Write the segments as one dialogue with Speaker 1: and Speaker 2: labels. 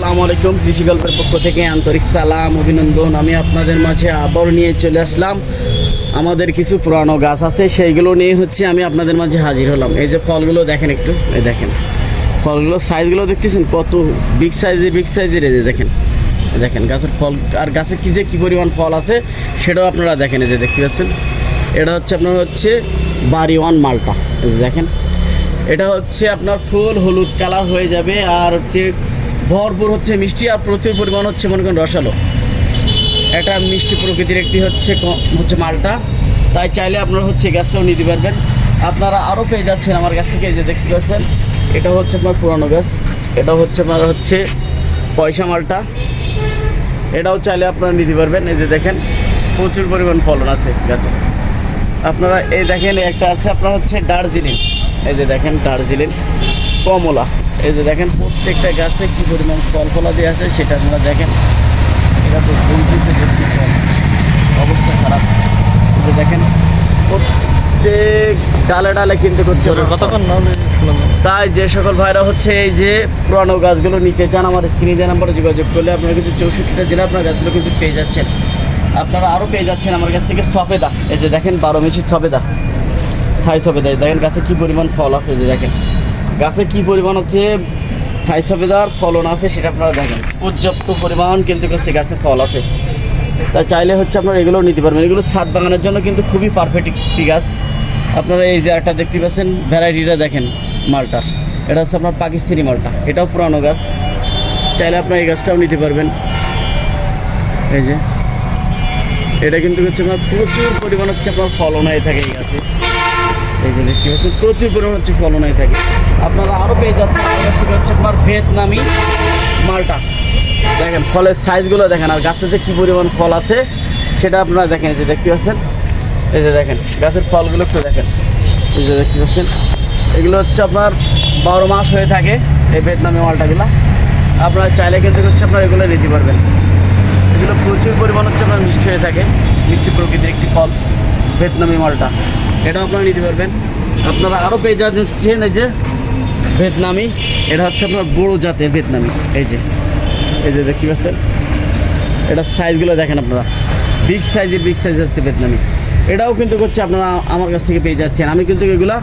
Speaker 1: আসসালামু আলাইকুম, কৃষি গল্পের পক্ষ থেকে আন্তরিক সালাম, অভিনন্দন। আমি আপনাদের মাঝে আবার নিয়ে চলে আসলাম। আমাদের কিছু পুরানো গাছ আছে, সেইগুলো নিয়ে হচ্ছে আমি আপনাদের মাঝে হাজির হলাম। এই যে ফলগুলো দেখেন একটু, এই দেখেন। ফলগুলো সাইজগুলো দেখতেছেন? কত বিগ সাইজের বিগ সাইজের এই যে দেখেন। দেখেন, গাছের ফল, আর গাছে কী যে কী পরিমাণ ফল আছে, সেটাও আপনারা দেখেন, এই যে দেখতে পাচ্ছেন। এটা হচ্ছে আপনার হচ্ছে বাড়ি ওয়ান মালটা, এই যে দেখেন। এটা হচ্ছে আপনার ফুল হলুদ কালার হয়ে যাবে, আর হচ্ছে ভরপুর হচ্ছে মিষ্টি আর প্রচুর পরিমাণ হচ্ছে, মনে করেন, রসালো। এটা মিষ্টি প্রকৃতির একটি হচ্ছে হচ্ছে মালটা। তাই চাইলে আপনারা হচ্ছে গ্যাসটাও নিতে পারবেন। আপনারা আরও পেয়ে যাচ্ছেন আমার কাছ থেকে যে দেখতে পাচ্ছেন, এটা হচ্ছে আপনার পুরানো গ্যাস। এটা হচ্ছে আপনার হচ্ছে পয়সা মালটা। এটাও চাইলে আপনারা নিতে পারবেন। এই যে দেখেন, প্রচুর পরিমাণ ফলন আছে গাছে আপনারা এই দেখেন, একটা আছে আপনার হচ্ছে দার্জিলিং। এই যে দেখেন, দার্জিলিং কমলা। এই যে দেখেন প্রত্যেকটা গাছে কি পরিমাণ ফল ফলা দিয়ে আছে সেটা আপনারা দেখেন। এটা তো চলতেছে বেশি ফল। অবস্থা খারাপ। এই যে দেখেন প্রত্যেক ডালে ডালে কিন্তু করছে
Speaker 2: কতক্ষণ
Speaker 1: তাই যে সকল ভাইরা হচ্ছে এই যে পুরানো গাছগুলো নিতে চান আমার স্ক্রিনে যে নাম্বারে যোগাযোগ করলে আপনারা কিন্তু চৌষট্টিটা জেলা আপনার গাছগুলো কিন্তু পেয়ে যাচ্ছেন। আপনারা আরও পেয়ে যাচ্ছেন আমার কাছ থেকে সফেদা। এই যে দেখেন বারো মিশি সফেদা। থাই সফেদা। দেখেন গাছে কী পরিমাণ ফল আছে যে দেখেন। গাছে কী পরিমাণ হচ্ছে থাই সফেদার ফলন আছে সেটা আপনারা দেখেন। পর্যাপ্ত পরিমাণ কিন্তু হচ্ছে গাছে ফল আছে। তাই চাইলে হচ্ছে আপনারা এগুলো নিতে পারবেন। এগুলো ছাদ বাগানের জন্য কিন্তু খুবই পারফেক্ট একটি গাছ। আপনারা এই যে একটা দেখতে পাচ্ছেন, ভ্যারাইটিটা দেখেন মালটার। এটা হচ্ছে আপনার পাকিস্তানি মালটা। এটাও পুরানো গাছ। চাইলে আপনার এই গাছটাও নিতে পারবেন। এই যে। এটা কিন্তু হচ্ছে আপনার প্রচুর পরিমাণ হচ্ছে আপনার ফলন হয়ে থাকে এই গাছে। এই যে দেখতে পাচ্ছেন, প্রচুর পরিমাণ হচ্ছে ফলন হয়ে থাকে। আপনারা আরও পেয়ে যাচ্ছেন থেকে হচ্ছে আপনার ভিয়েতনামি মালটা। দেখেন, ফলের সাইজগুলো দেখেন, আর গাছে যে কী পরিমাণ ফল আছে, সেটা আপনারা দেখেন, এই যে দেখতে পাচ্ছেন। এই যে দেখেন, গাছের ফলগুলো একটু দেখেন। এই যে দেখতে পাচ্ছেন, এগুলো হচ্ছে আপনার বারো মাস হয়ে থাকে, এই ভিয়েতনামি মালটাগুলো। আপনারা চাইলে কিন্তু হচ্ছে আপনারা এগুলো নিতে পারবেন। এগুলো প্রচুর পরিমাণ হচ্ছে আপনার মিষ্টি হয়ে থাকে, মিষ্টি প্রকৃতির একটি ফল, ভিয়েতনামি মালটা। এটাও আপনারা নিতে পারবেন। আপনারা আরও পেয়ে যাচ্ছেন এই যে ভিয়েতনামি। এটা হচ্ছে আপনার বড়ো জাতের ভিয়েতনামি। এই যে এই যে দেখতে পাচ্ছেন? এটা সাইজগুলো দেখেন আপনারা। বিগ সাইজের বিগ সাইজ হচ্ছে ভিয়েতনামি। এটাও কিন্তু হচ্ছে আপনারা আমার কাছ থেকে পেয়ে যাচ্ছেন। আমি কিন্তু এগুলা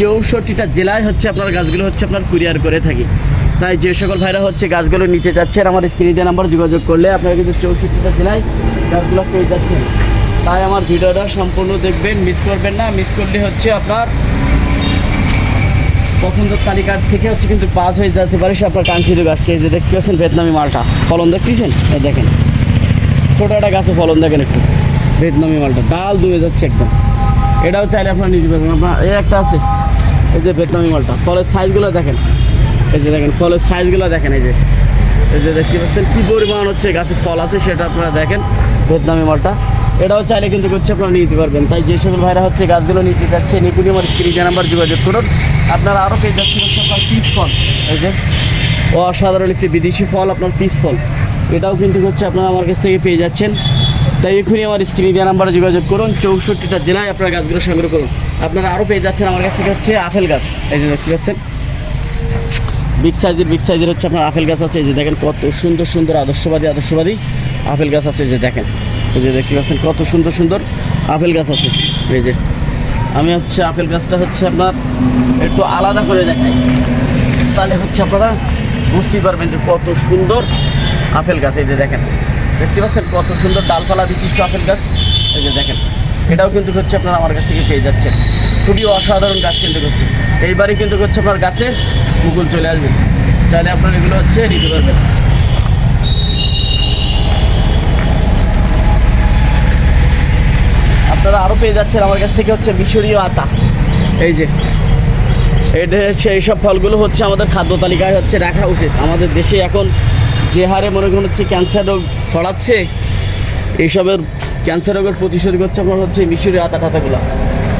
Speaker 1: চৌষট্টিটা জেলায় হচ্ছে আপনার গাছগুলো হচ্ছে আপনার কুরিয়ার করে থাকি। তাই যে সকল ভাইরা হচ্ছে গাছগুলো নিতে যাচ্ছেন, আমার স্ক্রিনে নাম্বার যোগাযোগ করলে আপনারা কিন্তু চৌষট্টিটা জেলায় গাছগুলো পেয়ে যাচ্ছেন। তাই আমার ভিডিওটা সম্পূর্ণ দেখবেন মিস করবেন না। মিস করলে হচ্ছে আপনার পছন্দের তালিকার থেকে হচ্ছে কিন্তু পাস হয়ে যেতে পারে সে আপনার কাঙ্ক্ষিত গাছটি এই যে দেখতে পাচ্ছেন ভিয়েতনামি মালটা। ফলন দেখতেছেন? এই দেখেন। ছোটো একটা গাছে ফলন দেখেন একটু। ভিয়েতনামি মালটা। ডাল দুয়ে যাচ্ছে একদম। এটাও চাইলে আপনার নিতে পারবেন আপনার এই একটা আছে। এই যে ভিয়েতনামি মালটা। ফলের সাইজগুলো দেখেন। এই যে দেখেন, ফলের সাইজগুলো দেখেন। এই যে। এই যে দেখতে পাচ্ছেন কী পরিমাণ হচ্ছে গাছে ফল আছে সেটা আপনারা দেখেন। ভিয়েতনামি মালটা। এটাও চাইলে কিন্তু হচ্ছে আপনারা নিতে পারবেন। তাই যে সকল ভাইরা হচ্ছে গাছগুলো নিতে যাচ্ছে নিপুণি আমার স্ক্রিনে নাম্বার যোগাযোগ করুন। আপনারা আরও পেয়ে যাচ্ছেন হচ্ছে আপনার পিস ফল। এই যে, অসাধারণ একটি বিদেশি ফল, আপনার পিস ফল। এটাও কিন্তু হচ্ছে আপনারা আমার কাছ থেকে পেয়ে যাচ্ছেন। তাই এখনই আমার স্ক্রিনে দেওয়া নাম্বারে যোগাযোগ করুন। চৌষট্টিটা জেলায় আপনারা গাছগুলো সংগ্রহ করুন। আপনারা আরও পেয়ে যাচ্ছেন আমার কাছ থেকে হচ্ছে আপেল গাছ। এই যে দেখতে পাচ্ছেন। বিগ সাইজের বিগ সাইজের হচ্ছে আপনার আপেল গাছ আছে। এই যে দেখেন কত সুন্দর সুন্দর আদর্শবাদী আদর্শবাদী আপেল গাছ আছে। যে দেখেন। এই যে দেখতে পাচ্ছেন কত সুন্দর সুন্দর আপেল গাছ আছে। এই যে, আমি হচ্ছে আপেল গাছটা হচ্ছে আপনার একটু আলাদা করে দেখাই। তাহলে হচ্ছে আপনারা বুঝতেই পারবেন যে কত সুন্দর আপেল গাছ, এই যে দেখেন। দেখতে পাচ্ছেন কত সুন্দর ডালপালা বিশিষ্ট আপেল গাছ। এই যে দেখেন, এটাও কিন্তু হচ্ছে আপনারা আমার কাছ থেকে পেয়ে যাচ্ছেন। খুবই অসাধারণ গাছ কিন্তু হচ্ছে। এইবারই কিন্তু হচ্ছে আপনার গাছে মুকুল চলে আসবে। চাইলে আপনার এগুলো হচ্ছে নিতে পারবেন আপনারা আরও পেয়ে যাচ্ছেন আমার কাছ থেকে হচ্ছে মিশরীয় আতা। এই যে, এটা হচ্ছে এইসব ফলগুলো হচ্ছে আমাদের খাদ্য তালিকায় হচ্ছে রাখা উচিত। আমাদের দেশে এখন যে হারে মনে করুন হচ্ছে ক্যান্সার রোগ ছড়াচ্ছে, এইসবের ক্যান্সার রোগের প্রতিষেধক হচ্ছে আপনার হচ্ছে মিশরি আতা টাতাগুলো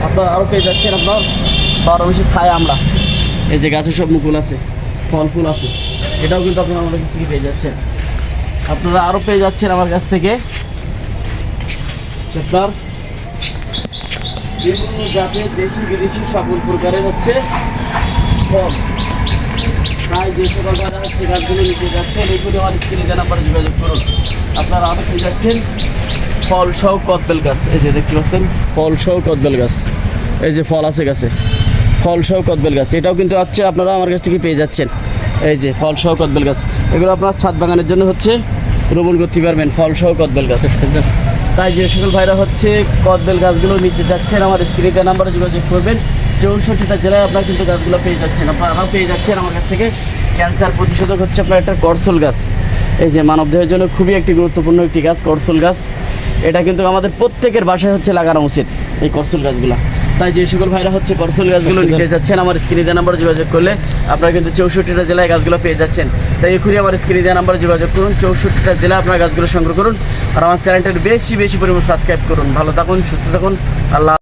Speaker 1: আপনার আরও পেয়ে যাচ্ছেন আপনার বারো মাসে খায় আমরা। এই যে গাছে সব মুকুল আছে, ফল ফুল আছে, এটাও কিন্তু আপনারা আমাদের কাছ থেকে পেয়ে যাচ্ছেন। আপনারা আরও পেয়ে যাচ্ছেন আমার কাছ থেকে। আপনার বিভিন্ন জাতের দেশি বিদেশি সকল প্রকারের হচ্ছে ফল। তাই যে সকল ভাইরা হচ্ছে, গাছগুলো নিতে যাচ্ছেন এইগুলো আমার স্ক্রিনে দেওয়া নাম্বারে যোগাযোগ করুন। আপনারা আরও পেয়ে যাচ্ছেন ফল সহ কদবেল গাছ। এই যে দেখতে পাচ্ছেন, ফল সহ কদবেল গাছ। এই যে ফল আছে গাছে। ফল সহ কদবেল গাছ। এটাও কিন্তু হচ্ছে আপনারা আমার কাছ থেকে পেয়ে যাচ্ছেন। এই যে ফল সহ কদবেল গাছ। এগুলো আপনার ছাদ বাগানের জন্য হচ্ছে রোপণ করতে পারবেন, ফল সহ কদবেল গাছ। তাই যে সকল ভাইরা হচ্ছে কদবেল গাছগুলো নিতে যাচ্ছেন, আমার স্ক্রিনে দেওয়া নাম্বারে যোগাযোগ করবেন। চৌষট্টিটা জেলায় আপনারা কিন্তু গাছগুলো পেয়ে যাচ্ছেন। আপনারাও পেয়ে যাচ্ছেন আমার কাছ থেকে। ক্যান্সার প্রতিষেধক হচ্ছে আপনার একটা করসল গাছ। এই যে মানবদেহের জন্য খুবই একটি গুরুত্বপূর্ণ একটি গাছ, করসল গাছ। এটা কিন্তু আমাদের প্রত্যেকের বাসায় হচ্ছে লাগানো উচিত, এই করসল গাছগুলো। তাই যে সকল ভাইরা হচ্ছে করসল গাছগুলো নিতে যাচ্ছেন আমার স্ক্রিনে দেওয়া নাম্বার যোগাযোগ করলে আপনারা কিন্তু চৌষট্টিটা জেলায় গাছগুলো পেয়ে যাচ্ছেন। তাই এখনই আমার স্ক্রিনে দেওয়া নাম্বার যোগাযোগ করুন চৌষট্টিটা জেলায় আপনার গাছগুলো সংগ্রহ করুন। আর আমার চ্যানেলটার বেশি বেশি পরিমাণ সাবস্ক্রাইব করুন। ভালো থাকুন সুস্থ থাকুন। আল্লাহ